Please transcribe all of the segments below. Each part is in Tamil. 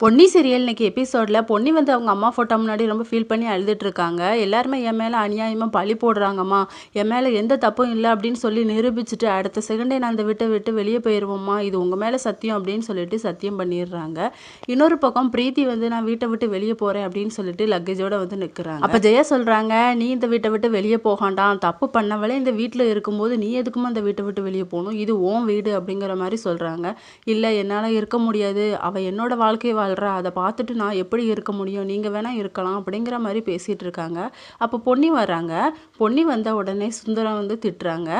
பொன்னி சீரியல் இன்னைக்கு எபிசோடில் பொன்னி வந்து அவங்க அம்மா ஃபோட்டோ முன்னாடி ரொம்ப ஃபீல் பண்ணி அழுதுட்டு இருக்காங்க. எல்லாருமே என் மேலே அநியாயமாக பழி போடுறாங்கம்மா. என் மேலே எந்த தப்பும் இல்லை அப்படின்னு சொல்லி நிரூபிச்சுட்டு அடுத்த செகண்டே நான் அந்த வீட்டை விட்டு வெளியே போயிடுவோம்மா இது உங்கள் மேலே சத்தியம் அப்படின்னு சொல்லிட்டு சத்தியம் பண்ணிடுறாங்க. இன்னொரு பக்கம் பிரீத்தி வந்து நான் வீட்டை விட்டு வெளியே போகிறேன் அப்படின்னு சொல்லிட்டு லக்கேஜோடு வந்து நிற்கிறாங்க அப்போ ஜெயா சொல்கிறாங்க நீ இந்த வீட்டை விட்டு வெளியே போகாண்டாம். தப்பு பண்ணவளே இந்த வீட்டில் இருக்கும்போது நீ எதுக்குமே இந்த வீட்டை விட்டு வெளியே போகணும்? இது ஓன் வீடு அப்படிங்கிற மாதிரி சொல்கிறாங்க இல்லை என்னால் இருக்க முடியாது. அவள் என்னோட வாழ்க்கையை வாழ்கிறா அதை பார்த்துட்டு நான் எப்படி இருக்க முடியும்? நீங்கள் வேணால் இருக்கலாம் அப்படிங்கிற மாதிரி பேசிகிட்டு இருக்காங்க. அப்போ பொன்னி வராங்க பொன்னி வந்த உடனே சுந்தரம் வந்து திட்டுறாங்க.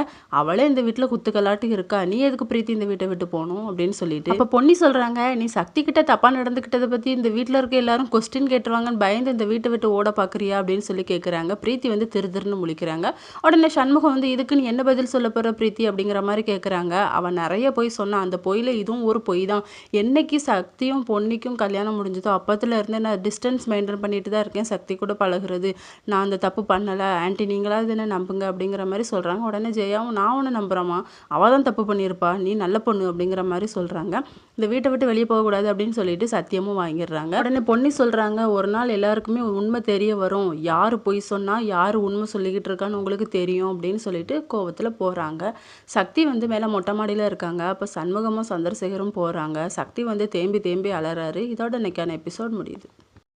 அவளே இந்த வீட்டில் குத்துக்கலாட்டு இருக்கா? நீ எதுக்கு பிரீத்தி இந்த வீட்டை விட்டு போகணும்? அப்படின்னு சொல்லிட்டு. அப்போ பொன்னி சொல்கிறாங்க நீ சக்தி கிட்ட தப்பாக நடந்துக்கிட்டதை பற்றி இந்த வீட்டில் இருக்க எல்லாரும் கொஸ்டின் கேட்டுருவாங்கன்னு பயந்து இந்த வீட்டை விட்டு ஓட பார்க்குறியா? அப்படின்னு சொல்லி கேட்குறாங்க பிரீத்தி வந்து திரு திருன்னு முழிக்கிறாங்க. உடனே சண்முகம் வந்து இதுக்கு நீ என்ன பதில் சொல்ல போகிற பிரீத்தி? அப்படிங்கிற மாதிரி கேட்குறாங்க அவன் நிறைய பொய் சொன்னான். அந்த பொய்யில் இதுவும் ஒரு பொய் தான். என்னைக்கு சக்தியும் பொன்னிக்கும் கல்யாணம் முடிஞ்சதோ அப்பத்துலேருந்தே நான் டிஸ்டன்ஸ் மெயின்டைன் பண்ணிட்டு தான் இருக்கேன். சக்தி கூட பழகுறது. நான் அந்த தப்பு பண்ணலை. ஆன்ட்டி நீங்களாவது என்ன நம்புங்க அப்படிங்கிற மாதிரி சொல்கிறாங்க உடனே ஜெயாவும் நான் ஒன்று நம்புகிறேம்மா அவள் தான் தப்பு பண்ணியிருப்பா. நீ நல்ல பொண்ணு அப்படிங்கிற மாதிரி சொல்கிறாங்க இந்த வீட்டை விட்டு வெளியே போகக்கூடாது அப்படின்னு சொல்லிட்டு சத்தியமும் வாங்கிடுறாங்க. உடனே பொண்ணு சொல்கிறாங்க ஒரு நாள் எல்லாருக்குமே உண்மை தெரிய வரும். யார் பொய் சொன்னால் யார் உண்மை சொல்லிக்கிட்டு இருக்கான்னு உங்களுக்கு தெரியும் அப்படின்னு சொல்லிட்டு கோவத்தில் போகிறாங்க சக்தி வந்து மேலே மொட்டை மாடியில் இருக்காங்க. அப்போ சண்முகமும் சந்திரசேகரும் போகிறாங்க சக்தி வந்து தேம்பி தேம்பி அலறாரு. இதோட இன்றைக்கான எபிசோட் முடியுது.